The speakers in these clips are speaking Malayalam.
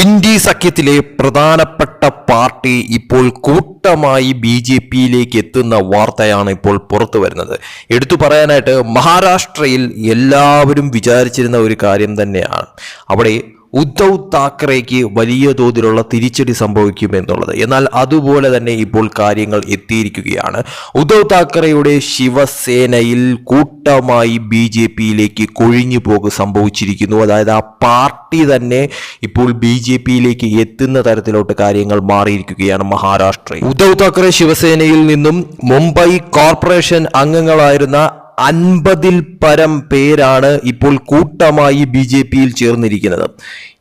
ഇന്ത്യ സഖ്യത്തിലെ പ്രധാനപ്പെട്ട പാർട്ടി ഇപ്പോൾ കൂട്ടമായി ബി ജെ പിയിലേക്ക് എത്തുന്ന വാർത്തയാണ് ഇപ്പോൾ പുറത്തു വരുന്നത്. എടുത്തു പറയാനായിട്ട് മഹാരാഷ്ട്രയിൽ എല്ലാവരും വിചാരിച്ചിരുന്ന ഒരു കാര്യം തന്നെയാണ്. അവിടെ ഉദ്ധവ് താക്കറേക്ക് വലിയ തോതിലുള്ള തിരിച്ചടി സംഭവിക്കും എന്നുള്ളത് എന്നാൽ അതുപോലെ തന്നെ ഇപ്പോൾ കാര്യങ്ങൾ എത്തിയിരിക്കുകയാണ്. ഉദ്ധവ് താക്കറെയുടെ ശിവസേനയിൽ കൂട്ടമായി ബി ജെ പിയിലേക്ക് കൊഴിഞ്ഞു പോക്ക് സംഭവിച്ചിരിക്കുന്നു. അതായത് ആ പാർട്ടി തന്നെ ഇപ്പോൾ ബി ജെ പിയിലേക്ക് എത്തുന്ന തരത്തിലോട്ട് കാര്യങ്ങൾ മാറിയിരിക്കുകയാണ് മഹാരാഷ്ട്രയിൽ. ഉദ്ധവ് താക്കറെ ശിവസേനയിൽ നിന്നും മുംബൈ കോർപ്പറേഷൻ അംഗങ്ങളായിരുന്ന അൻപതിൽ പരം പേരാണ് ഇപ്പോൾ കൂട്ടമായി ബി ജെ പിയിൽ ചേർന്നിരിക്കുന്നത്.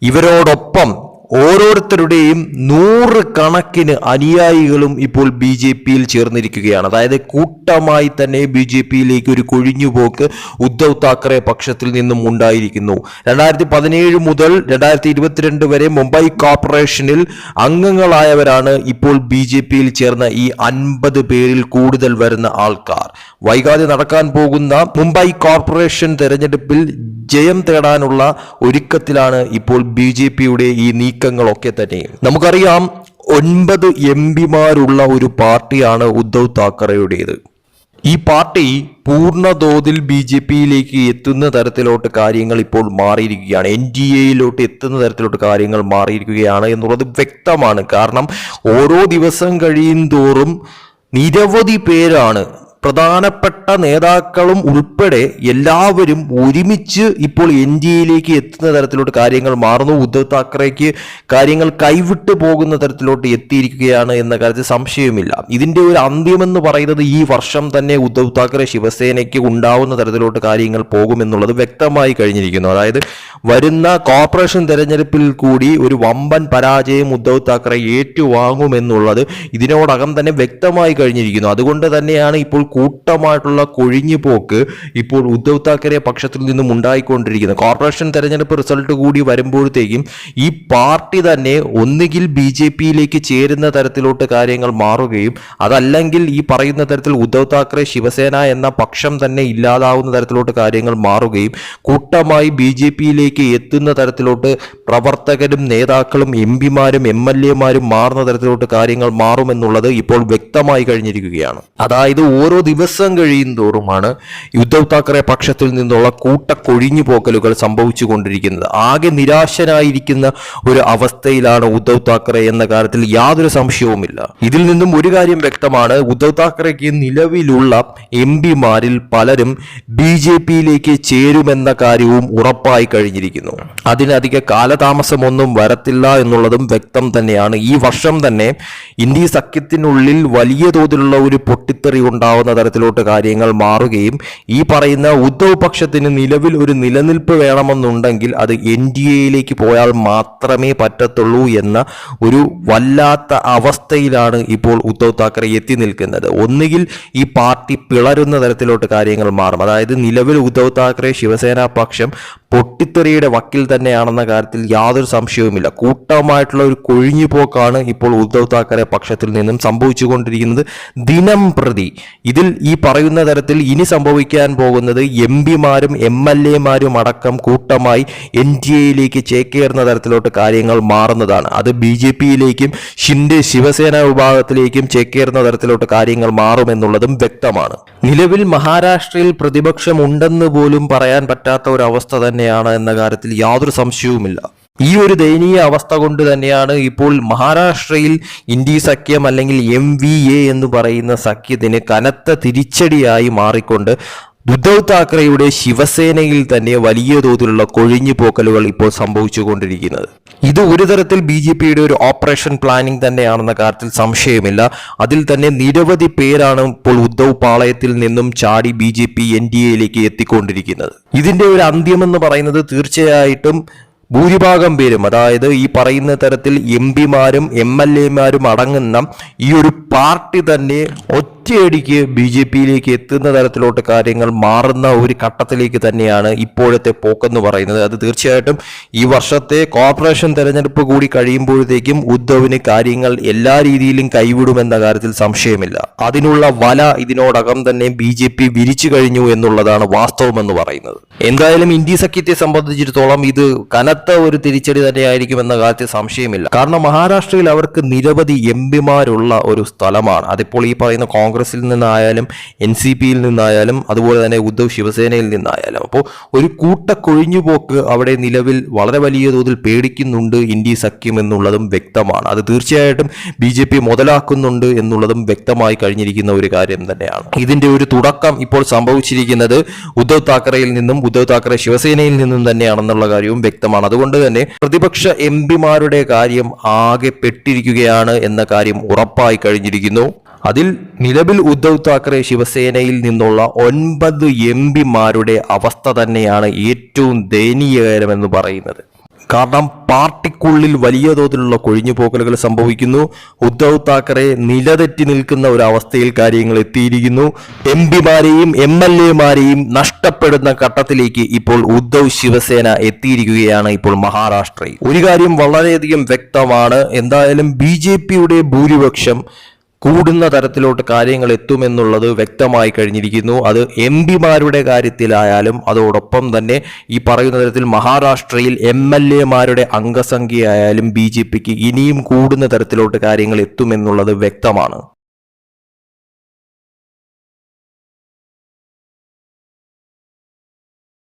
ഇവരോടൊപ്പം ഓരോരുത്തരുടെയും നൂറ് കണക്കിന് അനുയായികളും ഇപ്പോൾ ബി ജെ പിയിൽ ചേർന്നിരിക്കുകയാണ്. അതായത് കൂട്ടമായി തന്നെ ബി ജെ പിയിലേക്ക് ഒരു കൊഴിഞ്ഞുപോക്ക് ഉദ്ധവ് താക്കറെ പക്ഷത്തിൽ നിന്നും ഉണ്ടായിരിക്കുന്നു. രണ്ടായിരത്തി പതിനേഴ് മുതൽ രണ്ടായിരത്തി ഇരുപത്തിരണ്ട് വരെ മുംബൈ കോർപ്പറേഷനിൽ അംഗങ്ങളായവരാണ് ഇപ്പോൾ ബി ജെ പിയിൽ ചേർന്ന ഈ അൻപത് പേരിൽ കൂടുതൽ വരുന്ന ആൾക്കാർ. വൈകാതെ നടക്കാൻ പോകുന്ന മുംബൈ കോർപ്പറേഷൻ തെരഞ്ഞെടുപ്പിൽ ജയം തേടാനുള്ള ഒരുക്കത്തിലാണ് ഇപ്പോൾ ബി ജെ പിയുടെ ഈ നീക്കങ്ങളൊക്കെ തന്നെ. നമുക്കറിയാം ഒൻപത് എം പിമാരുള്ള ഒരു പാർട്ടിയാണ് ഉദ്ധവ് താക്കറെയുടേത്. ഈ പാർട്ടി പൂർണതോതിൽ ബി ജെ പിയിലേക്ക് എത്തുന്ന തരത്തിലോട്ട് കാര്യങ്ങൾ ഇപ്പോൾ മാറിയിരിക്കുകയാണ്. എൻ ഡി എയിലോട്ട് എത്തുന്ന തരത്തിലോട്ട് കാര്യങ്ങൾ മാറിയിരിക്കുകയാണ് എന്നുള്ളത് വ്യക്തമാണ്. കാരണം ഓരോ ദിവസം കഴിയും തോറും നിരവധി പേരാണ് പ്രധാനപ്പെട്ട നേതാക്കളും ഉൾപ്പെടെ എല്ലാവരും ഒരുമിച്ച് ഇപ്പോൾ എയിലേക്ക് എത്തുന്ന തരത്തിലോട്ട് കാര്യങ്ങൾ മാറുന്നു. ഉദ്ധവ് താക്കറേക്ക് കാര്യങ്ങൾ കൈവിട്ടു പോകുന്ന തരത്തിലോട്ട് എത്തിയിരിക്കുകയാണ് എന്ന കാര്യത്തിൽ സംശയമില്ല ഇതിന്റെ ഒരു അന്ത്യമെന്ന് പറയുന്നത് ഈ വർഷം തന്നെ ഉദ്ധവ് താക്കറെ ശിവസേനയ്ക്ക് ഉണ്ടാവുന്ന തരത്തിലോട്ട് കാര്യങ്ങൾ പോകുമെന്നുള്ളത് വ്യക്തമായി കഴിഞ്ഞിരിക്കുന്നു. അതായത് വരുന്ന കോർപ്പറേഷൻ തെരഞ്ഞെടുപ്പിൽ കൂടി ഒരു വമ്പൻ പരാജയം ഉദ്ധവ് താക്കറെ ഏറ്റുവാങ്ങുമെന്നുള്ളത് ഇതിനോടകം തന്നെ വ്യക്തമായി കഴിഞ്ഞിരിക്കുന്നു. അതുകൊണ്ട് തന്നെയാണ് ഇപ്പോൾ കൂട്ടമായിട്ടുള്ള കൊഴിഞ്ഞുപോക്ക് ഇപ്പോൾ ഉദ്ധവ് താക്കറെ പക്ഷത്തിൽ നിന്നും ഉണ്ടായിക്കൊണ്ടിരിക്കുന്നത് കോർപ്പറേഷൻ തെരഞ്ഞെടുപ്പ് റിസൾട്ട് കൂടി വരുമ്പോഴത്തേക്കും ഈ പാർട്ടി തന്നെ ഒന്നുകിൽ ബി ജെ പിയിലേക്ക് ചേരുന്ന തരത്തിലോട്ട് കാര്യങ്ങൾ മാറുകയും അതല്ലെങ്കിൽ ഈ പറയുന്ന തരത്തിൽ ഉദ്ധവ് താക്കറെ ശിവസേന എന്ന പക്ഷം തന്നെ ഇല്ലാതാവുന്ന തരത്തിലോട്ട് കാര്യങ്ങൾ മാറുകയും കൂട്ടമായി ബി ജെ പിയിലേക്ക് എത്തുന്ന തരത്തിലോട്ട് പ്രവർത്തകരും നേതാക്കളും എം പിമാരും എം എൽ എമാരും മാറുന്ന തരത്തിലോട്ട് കാര്യങ്ങൾ മാറുമെന്നുള്ളത് ഇപ്പോൾ വ്യക്തമായി കഴിഞ്ഞിരിക്കുകയാണ്. അതായത് ഓരോ ദിവസം കഴിയും തോറുമാണ് ഉദ്ധവ് താക്കറെ പക്ഷത്തിൽ നിന്നുള്ള കൂട്ട കൊഴിഞ്ഞു പോക്കലുകൾ സംഭവിച്ചു കൊണ്ടിരിക്കുന്നത് ആകെ നിരാശനായിരിക്കുന്ന ഒരു അവസ്ഥയിലാണ് ഉദ്ധവ് താക്കറെ എന്ന കാര്യത്തിൽ യാതൊരു സംശയവുമില്ല. ഇതിൽ നിന്നും ഒരു കാര്യം വ്യക്തമാണ്. ഉദ്ധവ് താക്കറെക്ക് നിലവിലുള്ള എം പിമാരിൽ പലരും ബി ജെ പിയിലേക്ക് ചേരുമെന്ന കാര്യവും ഉറപ്പായി കഴിഞ്ഞിരിക്കുന്നു. അതിനധിക കാലതാമസമൊന്നും വരത്തില്ല എന്നുള്ളതും വ്യക്തം തന്നെയാണ്. ഈ വർഷം തന്നെ ഇന്ത്യ സഖ്യത്തിനുള്ളിൽ വലിയ തോതിലുള്ള ഒരു പൊട്ടിത്തെറി ഉണ്ടാവുന്ന തരത്തിലോട്ട് കാര്യങ്ങൾ മാറുകയും ഈ പറയുന്ന ഉദ്ധവ് പക്ഷത്തിന് നിലവിൽ ഒരു നിലനിൽപ്പ് വേണമെന്നുണ്ടെങ്കിൽ അത് എൻ ഡി എയിലേക്ക് പോയാൽ മാത്രമേ പറ്റത്തുള്ളൂ എന്ന ഒരു വല്ലാത്ത അവസ്ഥയിലാണ് ഇപ്പോൾ ഉദ്ധവ് താക്കറെ എത്തി നിൽക്കുന്നത്. ഒന്നുകിൽ ഈ പാർട്ടി പിളരുന്ന തരത്തിലോട്ട് കാര്യങ്ങൾ മാറും. അതായത് നിലവിൽ ഉദ്ധവ് താക്കറെ ശിവസേന പക്ഷം പൊട്ടിത്തെറിയുടെ വക്കിൽ തന്നെയാണെന്ന കാര്യത്തിൽ യാതൊരു സംശയവുമില്ല. കൂട്ടമായിട്ടുള്ള ഒരു കൊഴിഞ്ഞുപോക്കാണ് ഇപ്പോൾ ഉദ്ധവ് താക്കറെ പക്ഷത്തിൽ നിന്നും സംഭവിച്ചുകൊണ്ടിരിക്കുന്നത്. ദിനം പ്രതി ഇതിൽ ഈ പറയുന്ന തരത്തിൽ ഇനി സംഭവിക്കാൻ പോകുന്നത് എം പിമാരും എം എൽ എമാരും അടക്കം കൂട്ടമായി എൻ ഡി എയിലേക്ക് ചേക്കേറുന്ന തരത്തിലോട്ട് കാര്യങ്ങൾ മാറുന്നതാണ്. അത് ബി ജെ പിയിലേക്കും ഷിൻഡെ ശിവസേന വിഭാഗത്തിലേക്കും ചേക്കേറുന്ന തരത്തിലോട്ട് കാര്യങ്ങൾ മാറുമെന്നുള്ളതും വ്യക്തമാണ്. നിലവിൽ മഹാരാഷ്ട്രയിൽ പ്രതിപക്ഷം ഉണ്ടെന്ന് പോലും പറയാൻ പറ്റാത്ത ഒരു അവസ്ഥ തന്നെയാണ് എന്ന കാര്യത്തിൽ യാതൊരു സംശയവുമില്ല. ഈ ഒരു ദയനീയ അവസ്ഥ കൊണ്ട് തന്നെയാണ് ഇപ്പോൾ മഹാരാഷ്ട്രയിൽ ഇന്ത്യ സഖ്യം അല്ലെങ്കിൽ എം വി എ എന്ന് പറയുന്ന സഖ്യത്തിന് കനത്ത തിരിച്ചടിയായി മാറിക്കൊണ്ട് ഉദ്ധവ് താക്കറെയുടെ ശിവസേനയിൽ തന്നെ വലിയ തോതിലുള്ള കൊഴിഞ്ഞുപോക്കലുകൾ ഇപ്പോൾ സംഭവിച്ചുകൊണ്ടിരിക്കുന്നത്. ഇത് ഒരു തരത്തിൽ ബി ജെ പിയുടെ ഒരു ഓപ്പറേഷൻ പ്ലാനിംഗ് തന്നെയാണെന്ന കാര്യത്തിൽ സംശയമില്ല. അതിൽ തന്നെ നിരവധി പേരാണ് ഇപ്പോൾ ഉദ്ധവ് പാളയത്തിൽ നിന്നും ചാടി ബി ജെ പി എൻ ഡി എയിലേക്ക് എത്തിക്കൊണ്ടിരിക്കുന്നത്. ഇതിന്റെ ഒരു അന്ത്യമെന്ന് പറയുന്നത് തീർച്ചയായിട്ടും ഭൂരിഭാഗം പേരും അതായത് ഈ പറയുന്ന തരത്തിൽ എം പിമാരും എം എൽ എമാരും അടങ്ങുന്ന ഈ ഒരു പാർട്ടി തന്നെ ഒറ്റ ഒറ്റയടിക്ക് ബി ജെ പിയിലേക്ക് എത്തുന്ന തരത്തിലോട്ട് കാര്യങ്ങൾ മാറുന്ന ഒരു ഘട്ടത്തിലേക്ക് തന്നെയാണ് ഇപ്പോഴത്തെ പോക്കെന്ന് പറയുന്നത്. അത് തീർച്ചയായിട്ടും ഈ വർഷത്തെ കോർപ്പറേഷൻ തെരഞ്ഞെടുപ്പ് കൂടി കഴിയുമ്പോഴത്തേക്കും ഉദ്ധവിന് കാര്യങ്ങൾ എല്ലാ രീതിയിലും കൈവിടുമെന്ന കാര്യത്തിൽ സംശയമില്ല. അതിനുള്ള വല ഇതിനോടകം തന്നെ ബി ജെ പി വിരിച്ചു കഴിഞ്ഞു എന്നുള്ളതാണ് വാസ്തവമെന്ന് പറയുന്നത്. എന്തായാലും ഇന്ത്യ സഖ്യത്തെ സംബന്ധിച്ചിടത്തോളം ഇത് കനത്ത ഒരു തിരിച്ചടി തന്നെയായിരിക്കും എന്ന കാര്യത്തിൽ സംശയമില്ല. കാരണം മഹാരാഷ്ട്രയിൽ അവർക്ക് നിരവധി എം പിമാരുള്ള ഒരു സ്ഥലമാണ്. അതിപ്പോൾ ഈ പറയുന്ന കോൺഗ്രസിൽ നിന്നായാലും എൻ സി പിയിൽ നിന്നായാലും അതുപോലെ തന്നെ ഉദ്ധവ് ശിവസേനയിൽ നിന്നായാലും. അപ്പോൾ ഒരു കൂട്ട കൊഴിഞ്ഞുപോക്ക് അവിടെ നിലവിൽ വളരെ വലിയ തോതിൽ പേടിക്കുന്നുണ്ട് ഇന്ത്യ സഖ്യം എന്നുള്ളതും വ്യക്തമാണ്. അത് തീർച്ചയായിട്ടും ബി ജെ പി മുതലാക്കുന്നുണ്ട് എന്നുള്ളതും വ്യക്തമായി കഴിഞ്ഞിരിക്കുന്ന ഒരു കാര്യം തന്നെയാണ്. ഇതിന്റെ ഒരു തുടക്കം ഇപ്പോൾ സംഭവിച്ചിരിക്കുന്നത് ഉദ്ധവ് താക്കറയിൽ നിന്നും ഉദ്ധവ് താക്കറെ ശിവസേനയിൽ നിന്നും തന്നെയാണെന്നുള്ള കാര്യവും വ്യക്തമാണ്. അതുകൊണ്ട് തന്നെ പ്രതിപക്ഷ എം പിമാരുടെ കാര്യം ആകെ പെട്ടിരിക്കുകയാണ് എന്ന കാര്യം ഉറപ്പായി കഴിഞ്ഞിരിക്കുന്നു. അതിൽ നിലവിൽ ഉദ്ധവ് താക്കറെ ശിവസേനയിൽ നിന്നുള്ള ഒൻപത് എം പിമാരുടെ അവസ്ഥ തന്നെയാണ് ഏറ്റവും ദയനീയകരമെന്ന് പറയുന്നത്. കാരണം പാർട്ടിക്കുള്ളിൽ വലിയ തോതിലുള്ള കൊഴിഞ്ഞുപോക്കലുകൾ സംഭവിക്കുന്നു. ഉദ്ധവ് താക്കറെ നിലതെറ്റി നിൽക്കുന്ന ഒരു അവസ്ഥയിൽ കാര്യങ്ങൾ എത്തിയിരിക്കുന്നു. എം പിമാരെയും എം എൽ എമാരെയും നഷ്ടപ്പെടുന്ന ഘട്ടത്തിലേക്ക് ഇപ്പോൾ ഉദ്ധവ് ശിവസേന എത്തിയിരിക്കുകയാണ് ഇപ്പോൾ മഹാരാഷ്ട്രയിൽ. ഒരു കാര്യം വളരെയധികം വ്യക്തമാണ്. എന്തായാലും ബി ജെ പിയുടെ ഭൂരിപക്ഷം കൂടുന്ന തരത്തിലോട്ട് കാര്യങ്ങൾ എത്തുമെന്നുള്ളത് വ്യക്തമായി കഴിഞ്ഞിരിക്കുന്നു. അത് എം പിമാരുടെ കാര്യത്തിലായാലും അതോടൊപ്പം തന്നെ ഈ പറയുന്ന തരത്തിൽ മഹാരാഷ്ട്രയിൽ എം എൽ എമാരുടെ അംഗസംഖ്യയായാലും ബി ജെ പിക്ക് ഇനിയും കൂടുന്ന തരത്തിലോട്ട് കാര്യങ്ങൾ എത്തുമെന്നുള്ളത് വ്യക്തമാണ്.